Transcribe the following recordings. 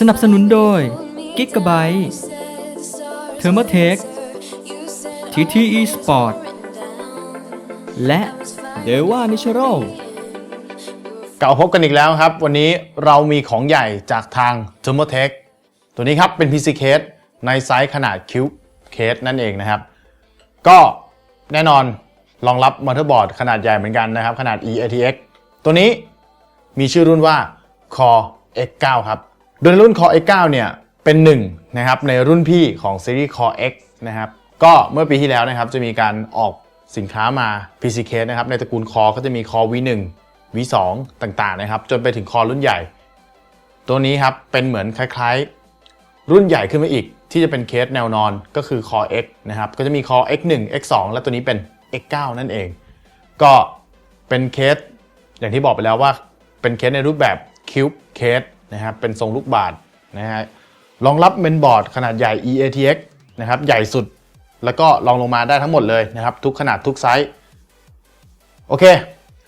สนับสนุนโดย Gigabyte Thermatech TTE Sport และ d e v a Natural กลับมาพบกันอีกแล้วครับ วันนี้เรามีของใหญ่จากทาง t h e r m o t e c h ตัวนี้ครับเป็น PC case ในไซส์ขนาด Cube Case นั่นเองนะครับ ก็แน่นอนรองรับมอเตอร์บอร์ดขนาดใหญ่เหมือนกันนะครับ ขนาด eATX ตัวนี้มีชื่อรุ่นว่า Core X9 ครับ โดยในรุ่น Core X9 เนี่ยเป็นหนึ่งนะครับ ในรุ่นพี่ของซีรีส์ Core X นะครับ ก็เมื่อปีที่แล้วนะครับ จะมีการออกสินค้ามา PC case นะครับ ในตระกูล Core ก็จะมี Core V1 V2 ต่างๆนะครับ จนไปถึง Core รุ่นใหญ่ ตัวนี้ครับ เป็นเหมือนคล้ายๆ รุ่นใหญ่ขึ้นมาอีก ที่จะเป็นเคสแนวนอนก็คือ Core X นะครับ ก็จะมี Core X1 X2 และตัวนี้เป็น X9 นั่นเอง ก็เป็นเคสอย่างที่บอกไปแล้วว่าเป็นเคสในรูปแบบ Cube Case นะครับเป็นทรงลูกบาศก์นะฮะรองรับเมนบอร์ดขนาดใหญ่ eATX นะครับใหญ่สุดแล้วก็รองลงมาได้ทั้งหมดเลยนะครับ ทุกขนาดทุกไซส์โอเค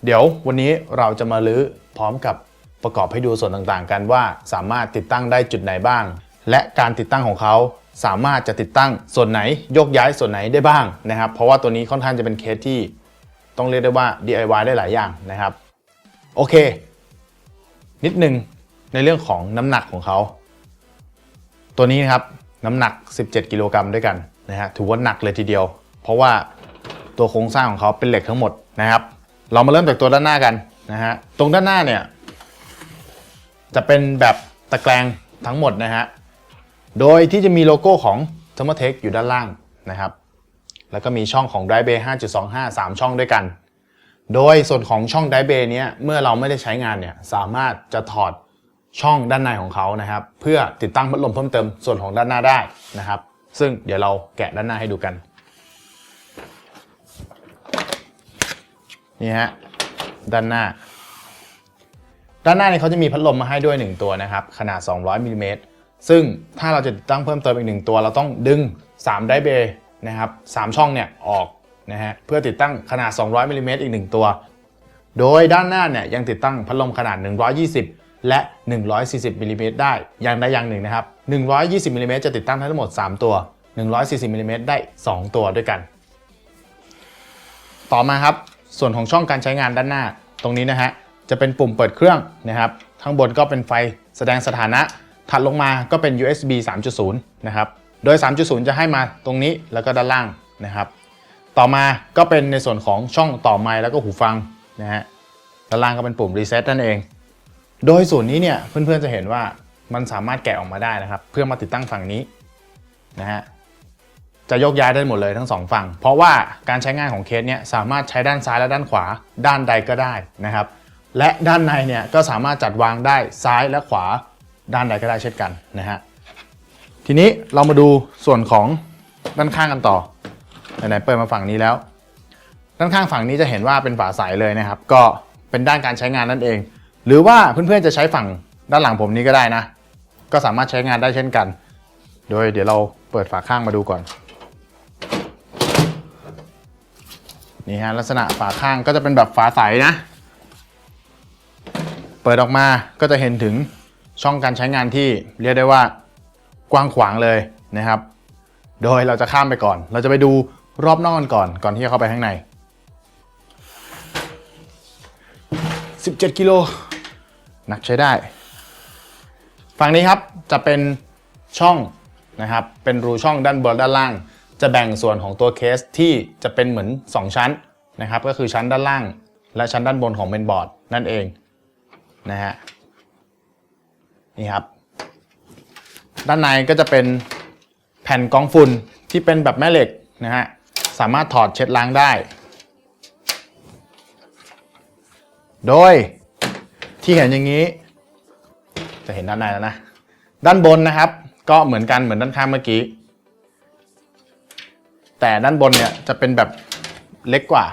เดี๋ยววันนี้เราจะมาลื้อพร้อมกับประกอบให้ดูส่วนต่างๆ กันว่าสามารถติดตั้งได้จุดไหนบ้าง และการติดตั้งของเขาสามารถจะติดตั้งส่วนไหนยกย้ายส่วนไหนได้บ้างนะครับ เพราะว่าตัวนี้ค่อนข้างจะเป็นเคสที่ต้องเรียกได้ว่า DIY ได้หลายอย่างนะครับ โอเค นิดนึง ในเรื่องของน้ำหนักของเขา ตัวนี้นะครับน้ำหนัก 17 กิโลกรัมด้วยกันนะฮะถือว่าหนักเลยทีเดียว เพราะว่าตัวโครงสร้างของเขาเป็นเหล็กทั้งหมดนะครับ เรามาเริ่มจากตัวด้านหน้ากันนะฮะตรงด้านหน้าเนี่ยจะเป็นแบบตะแกรงทั้งหมดนะฮะโดยที่จะมีโลโก้ของ t h e r m o t e c h อยู่ด้านล่างนะครับ แล้วก็มีช่องของ Drive Bay 5.25 3 ช่องด้วยกัน โดยส่วนของช่อง d r i v e เนี้ยเมื่อเราไม่ได้ใช้งานเนี่ยสามารถจะถอด ช่องด้านในของเขานะครับ เพื่อติดตั้งพัดลมเพิ่มเติมส่วนของด้านหน้าได้นะครับ ซึ่งเดี๋ยวเราแกะด้านหน้าให้ดูกันนี่ฮะด้านหน้า ด้านหน้านี่เขาจะมีพัดลมมาให้ด้วย 1 ตัวนะครับ ขนาด 200มิลลิเมตรซึ่งถ้าเราจะติดตั้งเพิ่มเติมอีก 1 ตัว เราต้องดึง3ไดเบย์นะครับ3ช่องเนี่ยออกนะฮะเพื่อติดตั้งขนาด 200มิลลิเมตรอีก 1 ตัว โดยด้านหน้าเนี่ยยังติดตั้งพัดลมขนาด 120 และ 140มิลลิเมตรได้ อย่างใดอย่างหนึ่งนะครับ 120มิลลิเมตรจะติดตั้งทั้งหมด 3 ตัว 140มิลลิเมตรได้ 2 ตัวด้วยกัน ต่อมาครับ ส่วนของช่องการใช้งานด้านหน้า ตรงนี้นะฮะ จะเป็นปุ่มเปิดเครื่องนะครับ ข้างบนก็เป็นไฟแสดงสถานะ ถัดลงมาก็เป็น USB 3.0 นะครับ โดย 3.0 จะให้มาตรงนี้แล้วก็ด้านล่างนะครับ ต่อมาก็เป็นในส่วนของช่องต่อไมค์แล้วก็หูฟังนะฮะ ด้านล่างก็เป็นปุ่ม reset นั่นเอง โดยส่วนนี้เนี่ยเพื่อนๆจะเห็นว่ามันสามารถแกะออกมาได้นะครับ เพื่อมาติดตั้งฝั่งนี้นะฮะจะโยกย้ายได้หมดเลยทั้งสองฝั่ง เพราะว่าการใช้งานของเคสเนี่ยสามารถใช้ด้านซ้ายและด้านขวา ด้านใดก็ได้นะครับ และด้านในเนี่ยก็สามารถจัดวางได้ซ้ายและขวาด้านใดก็ได้เช่นกันนะฮะทีนี้เรามาดูส่วนของด้านข้างกันต่อไหนๆเปิดมาฝั่งนี้แล้ว ด้านข้างฝั่งนี้จะเห็นว่าเป็นฝาใสเลยนะครับ ก็เป็นด้านการใช้งานนั่นเอง หรือว่าเพื่อนๆจะใช้ฝั่งด้านหลังผมนี้ก็ได้นะ ก็สามารถใช้งานได้เช่นกัน โดยเดี๋ยวเราเปิดฝาข้างมาดูก่อน นี่ฮะลักษณะฝาข้างก็จะเป็นแบบฝาใสนะ เปิดออกมาก็จะเห็นถึงช่องการใช้งานที่เรียกได้ว่ากว้างขวางเลยนะครับ โดยเราจะข้ามไปก่อน เราจะไปดูรอบนอกกันก่อน ก่อนที่จะเข้าไปข้างใน 17 กิโล หนักใช้ได้ ฝั่งนี้ครับจะเป็นช่องนะครับ เป็นรูช่องด้านบนด้านล่าง จะแบ่งส่วนของตัวเคสที่จะเป็นเหมือน 2 ชั้นนะครับ ก็คือชั้นด้านล่าง และชั้นด้านบนของเมนบอร์ดนั่นเองนะฮะนี่ครับ ด้านในก็จะเป็นแผ่นกองฝุ่นที่เป็นแบบแม่เหล็กนะฮะสามารถถอดเช็ดล้างได้ โดย ที่เห็นอย่างนี้ จะเห็นด้านในแล้วนะ ด้านบนนะครับ ก็เหมือนกันเหมือนด้านข้างเมื่อกี้ แต่ด้านบนเนี่ยจะเป็นแบบเล็กกว่า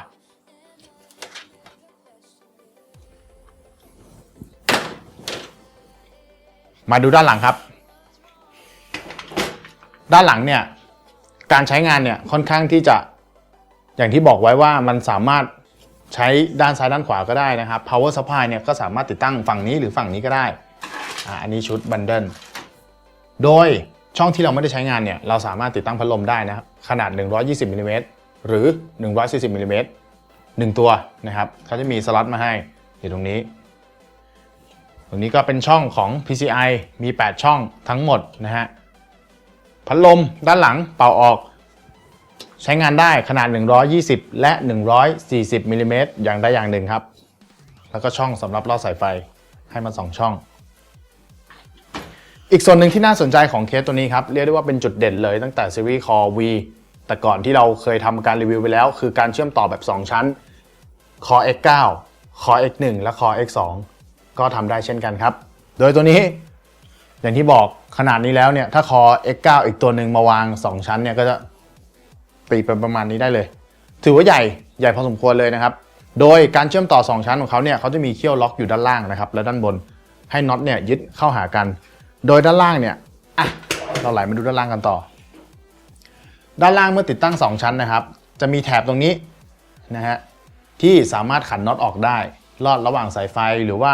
มาดูด้านหลังครับ ด้านหลังเนี่ยการใช้งานเนี่ยค่อนข้างที่จะอย่างที่บอกไว้ว่ามันสามารถ ใช้ด้านซ้ายด้านขวาก็ได้นะครับ power supply เนี่ยก็สามารถติดตั้งฝั่งนี้หรือฝั่งนี้ก็ได้อ่าอันนี้ชุดบันเดิลโดยช่องที่เราไม่ได้ใช้งานเนี่ยเราสามารถติดตั้งพัดลมได้นะครับขนาด 120มิลลิเมตรหรือ 140มิลลิเมตรหนึ่งตัวนะครับเขาจะมีสล็อตมาให้อยู่ตรงนี้ ตรงนี้ก็เป็นช่องของ PCI มี 8 ช่องทั้งหมดนะฮะพัดลมด้านหลังเป่าออก ใช้งานได้ขนาด 120 และ 140มิลลิเมตรอย่างใดอย่างหนึ่งครับ แล้วก็ช่องสำหรับลอดสายไฟให้มัน 2 ช่อง อีกส่วนหนึ่งที่น่าสนใจของเคสตัวนี้ครับ เรียกได้ว่าเป็นจุดเด่นเลยตั้งแต่ซีรีส์ Core V แต่ก่อนที่เราเคยทำการรีวิวไปแล้ว คือการเชื่อมต่อแบบ 2 ชั้น Core X9 Core X1 และ Core X2 ก็ทำได้เช่นกันครับ โดยตัวนี้อย่างที่บอกขนาดนี้แล้วเนี่ยถ้า Core X9 อีกตัวหนึ่งมาวาง 2 ชั้นเนี่ยก็จะ ตีเป็นประมาณนี้ได้เลย ถือว่าใหญ่ใหญ่พอสมควรเลยนะครับ โดยการเชื่อมต่อ 2 ชั้นของเขาเนี่ยเขาจะมีเขี้ยวล็อกอยู่ด้านล่างนะครับ และด้านบนให้น็อตเนี่ยยึดเข้าหากัน โดยด้านล่างเนี่ยอะเราไหลมาดูด้านล่างกันต่อ ด้านล่างเมื่อติดตั้ง 2 ชั้นนะครับ จะมีแถบตรงนี้นะฮะที่สามารถขันน็อตออกได้ ลอดระหว่างสายไฟหรือว่า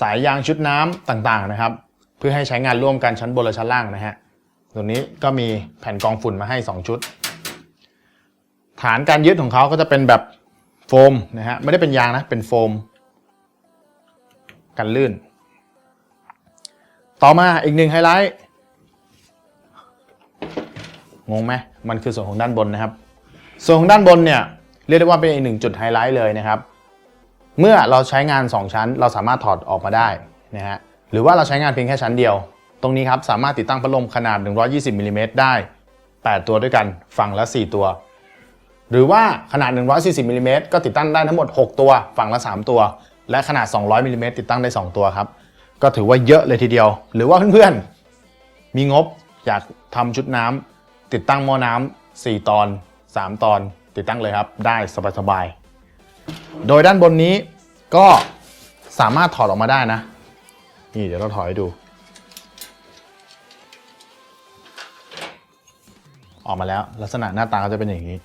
สายยางชุดน้ำต่างๆนะครับ เพื่อให้ใช้งานร่วมกันชั้นบนและชั้นล่างนะฮะตรงนี้ก็มีแผ่นกองฝุ่นมาให้ 2 ชุด ฐานการยึดของเขาก็จะเป็นแบบโฟมนะฮะไม่ได้เป็นยางนะเป็นโฟม กันลื่น ต่อมาอีกหนึ่งไฮไลท์งงไหมมันคือส่วนของด้านบนนะครับ ส่วนของด้านบนเนี่ยเรียกได้ว่าเป็นอีกหนึ่งจุดไฮไลท์เลยนะครับ เมื่อเราใช้งาน 2 ชั้น เราสามารถถอดออกมาได้นะฮะหรือว่าเราใช้งานเพียงแค่ชั้นเดียว ตรงนี้ครับสามารถติดตั้งพัดลมขนาด 120มิลลิเมตรได้ 8 ตัวด้วยกันฝั่งละ 4 ตัว หรือว่าขนาด 140มิลลิเมตรก็ติดตั้งได้ทั้งหมด 6 ตัว ฝั่งละ 3 ตัว และขนาด 200มิลลิเมตรติดตั้งได้ 2 ตัวครับ ก็ถือว่าเยอะเลยทีเดียว หรือว่าเพื่อนๆ มีงบอยากทำชุดน้ำติดตั้งหม้อน้ำ4ตอน 3 ตอน ติดตั้งเลยครับ ได้สบายๆ โดยด้านบนนี้ก็สามารถถอดออกมาได้นะ นี่เดี๋ยวเราถอดให้ดู ออกมาแล้วลักษณะหน้าตาก็จะเป็นอย่างนี้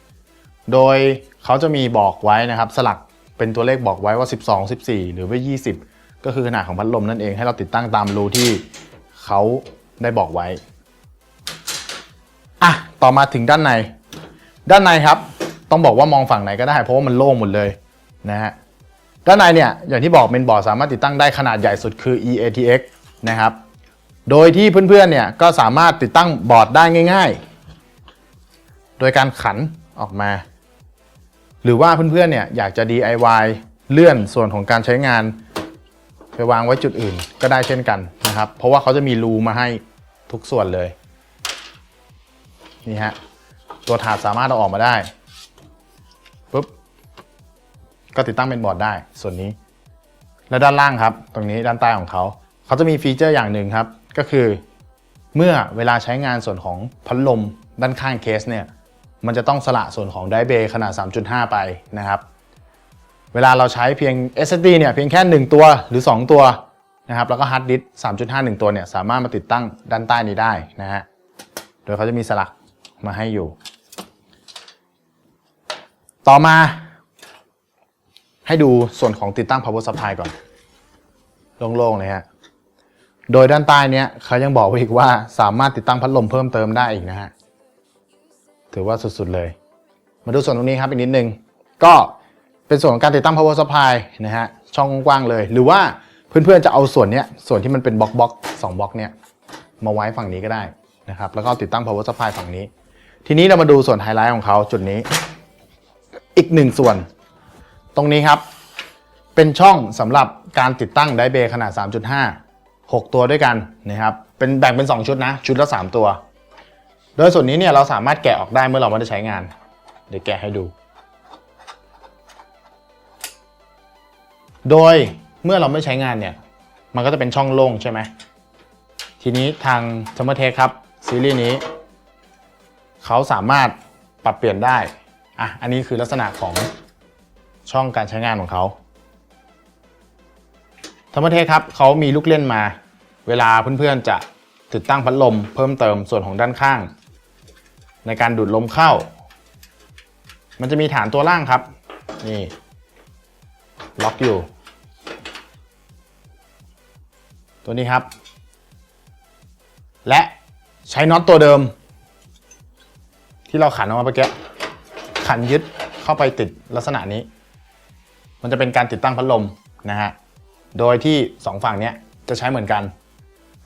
โดยเขาจะมีบอกไว้นะครับ สลักเป็นตัวเลขบอกไว้ว่า 12 14 หรือว่า 20 ก็คือขนาดของพัดลมนั่นเองให้เราติดตั้งตามรูที่เขาได้บอกไว้อะต่อมาถึงด้านใน ด้านในครับ ต้องบอกว่ามองฝั่งไหนก็ได้เพราะว่ามันโล่งหมดเลยนะฮะด้านในเนี่ยอย่างที่บอกเมนบอร์ดสามารถติดตั้งได้ขนาดใหญ่สุดคือ EATX นะครับ โดยที่เพื่อนๆเนี่ยก็สามารถติดตั้งบอร์ดได้ง่าย ๆ โดยการขันออกมา หรือว่าเพื่อนๆเนี่ยอยากจะ DIY เลื่อนส่วนของการใช้งาน ไปวางไว้จุดอื่นก็ได้เช่นกันนะครับ เพราะว่าเขาจะมีรูมาให้ทุกส่วนเลยนี่ฮะตัวถาดสามารถเอาออกมาได้ปุ๊บก็ติดตั้งเป็นบอร์ดได้ส่วนนี้ และด้านล่างครับ ตรงนี้ด้านใต้ของเขาเขาจะมีฟีเจอร์อย่างหนึ่งครับ ก็คือ เมื่อเวลาใช้งานส่วนของพัดลมด้านข้างเคสเนี่ย มันจะต้องสละส่วนของไดเบย์ขนาด 3.5 ไปนะครับ เวลาเราใช้เพียง SSD เนี่ยเพียงแค่ 1 ตัวหรือ 2 ตัวนะครับ แล้วก็ฮาร์ดดิสก์3.5 1 ตัวเนี่ยสามารถมาติดตั้งด้านใต้นี้ได้นะฮะ โดยเขาจะมีสลักมาให้อยู่ ต่อมา ให้ดูส่วนของติดตั้ง power supply ก่อน โล่งๆเลยฮะ โดยด้านใต้เนี้ยเขายังบอกไว้อีกว่าสามารถติดตั้งพัดลมเพิ่มเติมได้อีกนะฮะ ถือว่าสุดๆเลย มาดูส่วนตรงนี้ครับอีกนิดนึง ก็เป็นส่วนของการติดตั้ง power supply นะฮะช่องกว้างเลย หรือว่าเพื่อนๆจะเอาส่วนเนี้ยส่วนที่มันเป็นบล็อกบล็อกสองบล็อกเนี้ยมาไว้ฝั่งนี้ก็ได้นะครับแล้วก็ติดตั้ง power supply ฝั่งนี้ ทีนี้เรามาดูส่วนไฮไลท์ของเขาจุดนี้ อีกหนึ่งส่วน ตรงนี้ครับ เป็นช่องสำหรับการติดตั้งไดเบย์ขนาด 3.5 6 ตัวด้วยกันนะครับเป็นแบ่งเป็น 2 ชุดนะ ชุดละ 3 ตัว โดยส่วนนี้เนี่ยเราสามารถแกะออกได้เมื่อเราไม่ได้ใช้งาน เดี๋ยวแกะให้ดู โดยเมื่อเราไม่ใช้งานเนี่ย มันก็จะเป็นช่องโล่งใช่ไหม ทีนี้ทาง s u m m e r t e c ครับ ซีรีส์นี้ เขาสามารถปรับเปลี่ยนได้ อะ อันนี้คือลักษณะของช่องการใช้งานของเขาธรรมเทศครับเขามีลูกเล่นมา เวลาเพื่อนๆจะติดตั้งพัดลมเพิ่มเติมส่วนของด้านข้าง ในการดูดลมเข้า มันจะมีฐานตัวล่างครับ นี่ ล็อกอยู่ ตัวนี้ครับ และใช้น็อตตัวเดิม ที่เราขันออกมาเมื่อกี้ขันยึดเข้าไปติดลักษณะนี้ มันจะเป็นการติดตั้งพัดลมนะฮะ โดยที่ 2 ฝั่งเนี้ยจะใช้เหมือนกัน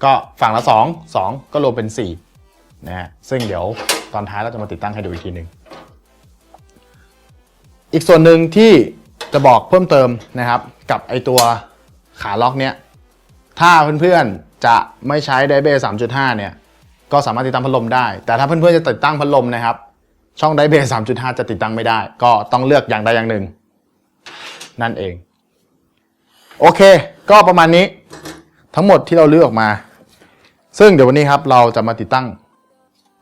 ก็ฝั่งละ 2 2 ก็รวมเป็น4นะฮะ ซึ่งเดี๋ยว ตอนท้ายเราจะมาติดตั้งให้ดูอีกทีหนึ่งอีกส่วนหนึ่งที่จะบอกเพิ่มเติมนะครับ กับไอตัวขาล็อกเนี้ยถ้าเพื่อนๆจะไม่ใช้ไดเบย์3.5เนี่ยก็สามารถติดตั้งพัดลมได้ แต่ถ้าเพื่อนๆจะติดตั้งพัดลมนะครับ ช่องไดเบย์3.5จะติดตั้งไม่ได้ ก็ต้องเลือกอย่างใดอย่างหนึ่ง นั่นเอง โอเค ก็ประมาณนี้ทั้งหมดที่เราเลือกออกมา ซึ่งเดี๋ยววันนี้ครับเราจะมาติดตั้ง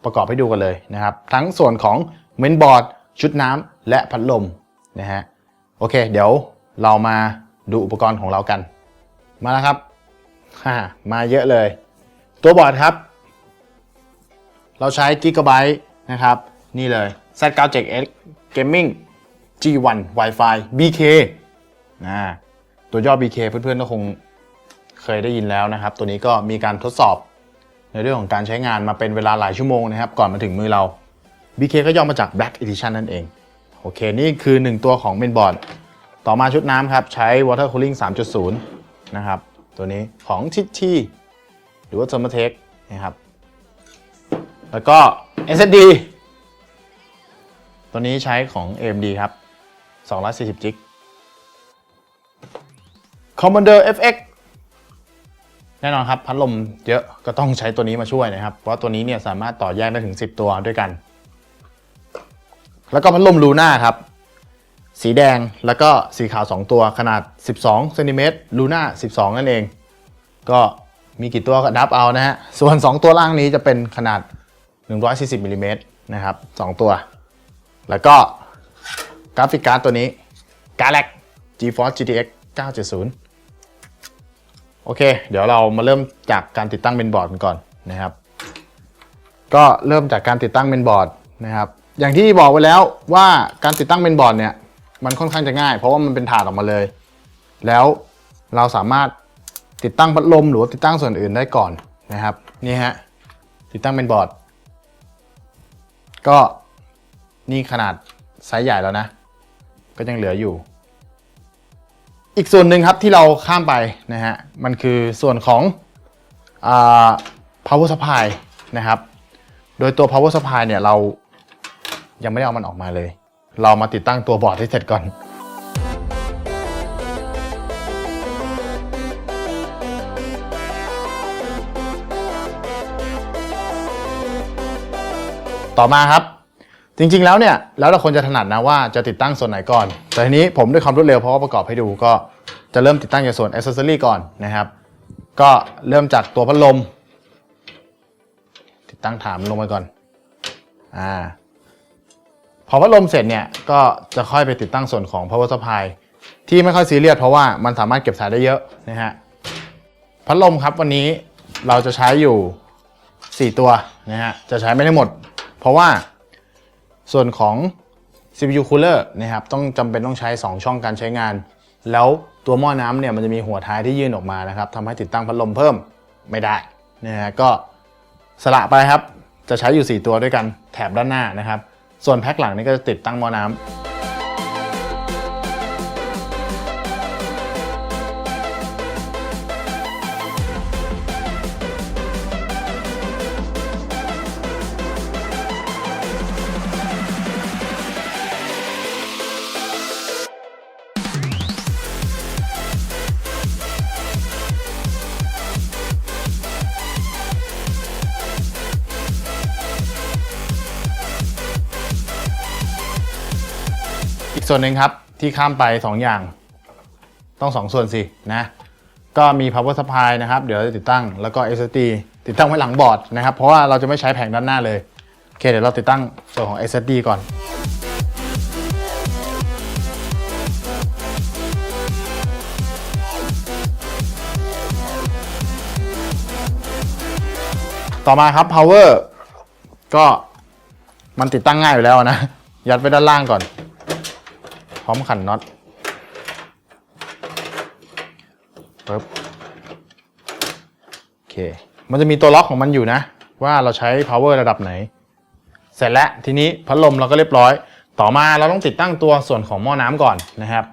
ประกอบให้ดูกันเลยนะครับ ทั้งส่วนของเมนบอร์ด ชุดน้ำและพัดลมนะฮะโอเค เดี๋ยวเรามาดูอุปกรณ์ของเรากัน มาแล้วครับฮ่ามาเยอะเลย ตัวบอร์ดครับ เราใช้ Gigabyte นะครับ นี่เลย Z97X Gaming G1 Wi-Fi BK นะตัวย่อ BK เพื่อนๆก็คงเคยได้ยินแล้วนะครับ ตัวนี้ก็มีการทดสอบ ในเรื่องของการใช้งานมาเป็นเวลาหลายชั่วโมงนะครับ ก่อนมาถึงมือเรา BK ก็ย่อมาจาก Black Edition นั่นเอง โอเค นี่คือ 1 ตัวของเมนบอร์ด ต่อมาชุดน้ำครับ ใช้ Water Cooling 3.0 นะครับ ตัวนี้ของทิชที่หรือว่า Thermatec นะครับ แล้วก็ SSD ตัวนี้ใช้ของ AMD ครับ240 g b Commander FX แน่นอนครับพัดลมเยอะก็ต้องใช้ตัวนี้มาช่วยนะครับ เพราะตัวนี้เนี่ยสามารถต่อแยกได้ถึง 10 ตัวด้วยกัน แล้วก็พัดลมลูน่าครับ สีแดงแล้วก็สีขาว 2 ตัวขนาด 12เซนติเมตรลูน่า12 นั่นเอง ก็มีกี่ตัวก็นับเอานะฮะ ส่วน 2 ตัวล่างนี้จะเป็นขนาด 140มิลลิเมตรนะครับ 2 ตัว แล้วก็กราฟิกการ์ดตัวนี้ g a l a x GeForce GTX 970 โอเค เดี๋ยวเรามาเริ่มจากการติดตั้งเมนบอร์ดกันก่อนนะครับ ก็เริ่มจากการติดตั้งเมนบอร์ดนะครับ อย่างที่บอกไว้แล้วว่าการติดตั้งเมนบอร์ดเนี่ยมันค่อนข้างจะง่าย เพราะว่ามันเป็นถาดออกมาเลย แล้วเราสามารถติดตั้งพัดลมหรือติดตั้งส่วนอื่นได้ก่อนนะครับนี่ฮะติดตั้งเมนบอร์ด ก็นี่ขนาดไซส์ใหญ่แล้วนะ ก็ยังเหลืออยู่ อีกส่วนหนึ่งครับที่เราข้ามไปนะฮะมันคือส่วนของอ power supply นะครับ โดยตัว power supply เนี่ยเรายังไม่ได้เอามันออกมาเลย เรามาติดตั้งตัวบอร์ดให้เสร็จก่อนต่อมาครับ จริงๆแล้วเนี่ยแล้วแต่คนจะถนัดนะว่าจะติดตั้งส่วนไหนก่อน แต่ทีนี้ผมด้วยความรวดเร็วเพราะว่าประกอบให้ดูก็จะเริ่มติดตั้งจากส่วน accessory ก่อนนะครับ ก็เริ่มจากตัวพัดลม ติดตั้งถามลงไปก่อนอ่าพอพัดลมเสร็จเนี่ยก็จะค่อยไปติดตั้งส่วนของ power supply ที่ไม่ค่อยซีเรียสเพราะว่ามันสามารถเก็บสายได้เยอะนะฮะพัดลมครับวันนี้เราจะใช้อยู่ 4 ตัวนะฮะจะใช้ไม่ได้หมด เพราะว่า ส่วนของ CPU cooler นะครับต้องจำเป็นต้องใช้ 2 ช่องการใช้งาน แล้วตัวหม้อน้ำเนี่ยมันจะมีหัวท้ายที่ยื่นออกมานะครับทำให้ติดตั้งพัดลมเพิ่มไม่ได้นะฮะก็สละไปครับ จะใช้อยู่ 4 ตัวด้วยกันแถบด้านหน้านะครับ ส่วนแพ็คหลังนี่ก็จะติดตั้งหม้อน้ำ กส่วนหนึ่งครับที่ข้ามไป 2 อย่าง ต้อง 2 ส่วนสินะ ก็มี power supply นะครับ เดี๋ยวเราจะติดตั้งแล้วก็ SSD ติดตั้งไว้หลังบอร์ดนะครับ เพราะว่าเราจะไม่ใช้แผงด้านหน้าเลยโอเคเดี๋ยวเราติดตั้งส่วนของ SSD ก่อนต่อมาครับ power ก็มันติดตั้งง่ายอยู่แล้วนะ ยัดไว้ด้านล่างก่อน พร้อมขันน็อตปึ๊บโอเค มันจะมีตัวล็อกของมันอยู่นะ ว่าเราใช้ power ระดับไหน เสร็จแล้วทีนี้พัดลมเราก็เรียบร้อย ต่อมาเราต้องติดตั้งตัวส่วนของหม้อน้ำก่อนนะครับ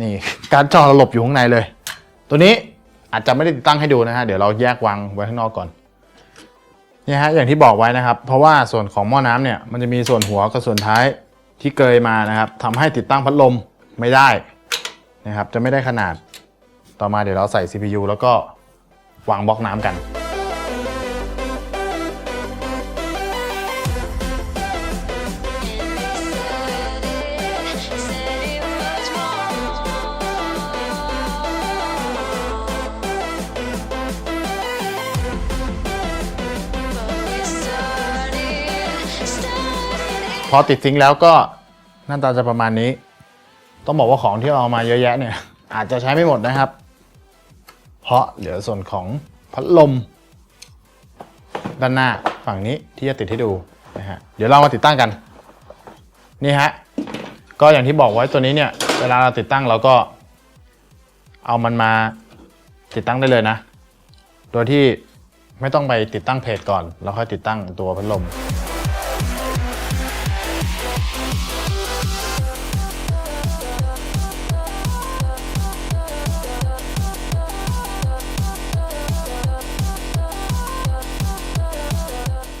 นี่การจอระหลบอยู่ข้างในเลย ตัวนี้อาจจะไม่ได้ติดตั้งให้ดูนะฮะ เดี๋ยวเราแยกวางไว้ข้างนอกก่อน นี่ฮะอย่างที่บอกไว้นะครับ เพราะว่าส่วนของหม้อน้ำเนี่ยมันจะมีส่วนหัวกับส่วนท้ายที่เกยมานะครับทำให้ติดตั้งพัดลมไม่ได้นะครับจะไม่ได้ขนาด ต่อมาเดี๋ยวเราใส่ CPU แล้วก็วางบล็อกน้ำกัน พอติดซิงค์แล้วก็หน้าตาจะประมาณนี้ ต้องบอกว่าของที่เราเอามาเยอะแยะเนี่ย อาจจะใช้ไม่หมดนะครับ เพราะเหลือส่วนของพัดลม ด้านหน้าฝั่งนี้ที่จะติดให้ดูนะฮะเดี๋ยวเรามาติดตั้งกันนี่ฮะก็อย่างที่บอกไว้ตัวนี้เนี่ยเวลาเราติดตั้งเราก็ เอามันมาติดตั้งได้เลยนะ โดยที่ไม่ต้องไปติดตั้งเพจก่อน แล้วค่อยติดตั้งตัวพัดลม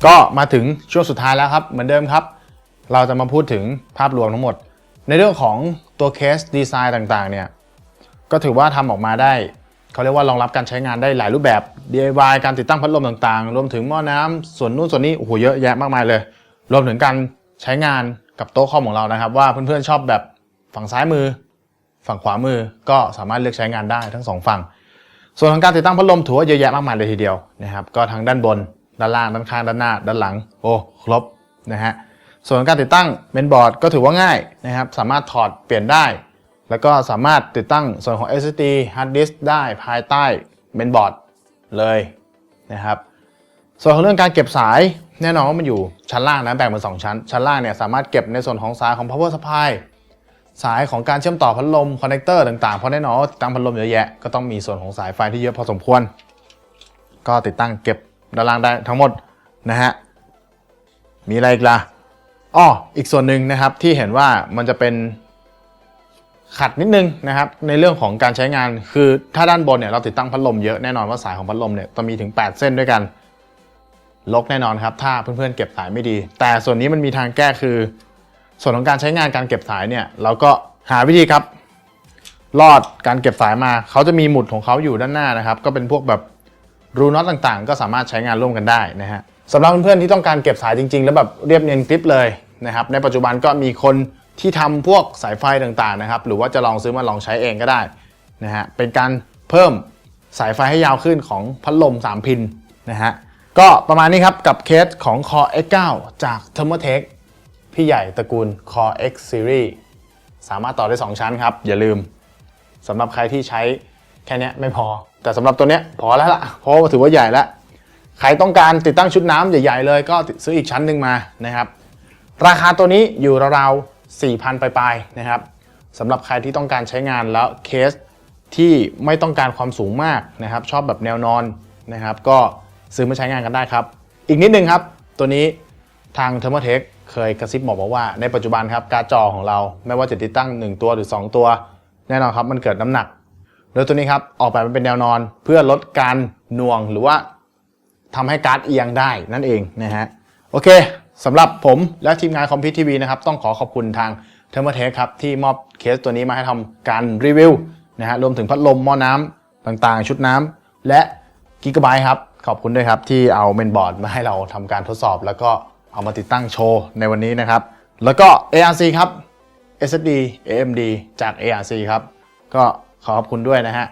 ก็มาถึงช่วงสุดท้ายแล้วครับ เหมือนเดิมครับ เราจะมาพูดถึงภาพรวมทั้งหมด ในเรื่องของตัวเคสดีไซน์ต่างๆเนี่ยก็ถือว่าทำออกมาได้เขาเรียกว่ารองรับการใช้งานได้หลายรูปแบบ DIY การติดตั้งพัดลมต่างๆ รวมถึงหม้อน้ำส่วนนู้นส่วนนี้โอ้โหเยอะแยะมากมายเลย รวมถึงการใช้งานกับโต๊ะคอมของเรานะครับ ว่าเพื่อนๆชอบแบบฝั่งซ้ายมือ ฝั่งขวามือก็สามารถเลือกใช้งานได้ทั้งสองฝั่ง ส่วนของการติดตั้งพัดลมถือว่าเยอะแยะมากมายเลยทีเดียวนะครับก็ทั้งด้านบน ด้านล่างด้านข้างด้านหน้า ด้านหลัง โอ้ครบนะฮะส่วนการติดตั้งเมนบอร์ดก็ถือว่าง่ายนะครับ สามารถถอดเปลี่ยนได้ แล้วก็สามารถติดตั้งส่วนของ SSD hard disk ได้ภายใต้เมนบอร์ดเลยนะครับ ส่วนของเรื่องการเก็บสายแน่นอนว่ามันอยู่ชั้นล่างนะแบ่งเป็นสองชั้น ชั้นล่างเนี่ยสามารถเก็บในส่วนของสายของ power supply สายของการเชื่อมต่อพัดลมคอนเนคเตอร์ต่างๆเพราะแน่นอนติดตั้งพัดลมเยอะแยะก็ต้องมีส่วนของสายไฟที่เยอะพอสมควร ก็ติดตั้งเก็บ ด้านล่างได้ทั้งหมดนะฮะมีอะไรอีกล่ะอ้ออีกส่วนหนึ่งนะครับที่เห็นว่ามันจะเป็นขัดนิดนึงนะครับในเรื่องของการใช้งานคือถ้าด้านบนเนี่ยเราติดตั้งพัดลมเยอะแน่นอนว่าสายของพัดลมเนี่ยต้องมีถึง 8 เส้นด้วยกันลกแน่นอนครับ ถ้าเพื่อนๆเก็บสายไม่ดี แต่ส่วนนี้มันมีทางแก้คือ ส่วนของการใช้งานการเก็บสายเนี่ยเราก็หาวิธีครับลอดการเก็บสายมาเขาจะมีหมุดของเขาอยู่ด้านหน้านะครับ ก็เป็นพวกแบบ รูน็อตต่างๆ ก็สามารถใช้งานร่วมกันได้นะฮะสำหรับเพื่อนๆที่ต้องการเก็บสายจริง ๆ แล้วแบบเรียบเนียนกริปเลยนะครับในปัจจุบันก็มีคนที่ทำพวกสายไฟต่างๆนะครับหรือว่าจะลองซื้อมาลองใช้เองก็ได้นะฮะเป็นการเพิ่มสายไฟให้ยาวขึ้นของพัดลม 3 พินนะฮะก็ประมาณนี้ครับกับเคสของ Core X9 จาก Thermaltake พี่ใหญ่ตระกูล Core X Series สามารถต่อได้ 2 ชั้นครับ อย่าลืมสำหรับใครที่ใช้ แค่นี้ไม่พอ แต่สำหรับตัวเนี้ยพอแล้วล่ะเพราะว่าถือว่าใหญ่แล้วใครต้องการติดตั้งชุดน้ำใหญ่ ๆ เลยก็ซื้ออีกชั้นหนึ่งมานะครับ ราคาตัวนี้อยู่ราวๆ4,000 ปลายๆนะครับสำหรับใครที่ต้องการใช้งานแล้วเคสที่ไม่ต้องการความสูงมากนะครับ ชอบแบบแนวนอนนะครับ ก็ซื้อมาใช้งานกันได้ครับ อีกนิดนึงครับ ตัวนี้ทาง t h e r m o t e c h เคยกระซิบบอกมาว่าในปัจจุบันครับการ์ดจอของเราไม่ว่าจะติดตั้ง 1 ตัวหรือ 2 ตัว แน่นอนครับมันเกิดน้ำหนัก โดยตัวนี้ครับออกแบบมาเป็นแนวนอนเพื่อลดการหน่วงหรือว่าทำให้การ์ดเอียงได้นั่นเองนะฮะโอเคสำหรับผมและทีมงานคอมพิวทีวีนะครับต้องขอขอบคุณทางเทอร์ t เทคครับที่มอบเคสตัวนี้มาให้ทำการรีวิวนะฮะรวมถึงพัดลมหม้อน้ำต่างๆ ชุดน้ำและกิกะไบต์ครับขอบคุณด้วยครับที่เอาเมนบอร์ดมาให้เราทำการทดสอบ แล้วก็เอามาติดตั้งโชว์ในวันนี้นะครับ แล้วก็ ARC ครับ SSD AMD จาก ARC ครับก็ ขอบคุณด้วยนะฮะ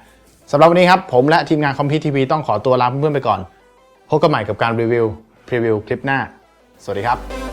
สำหรับวันนี้ครับ ผมและทีมงานคอมพิวทีวีต้องขอตัวลาเพื่อนๆไปก่อน พบกันใหม่กับการรีวิวพรีวิวคลิปหน้า สวัสดีครับ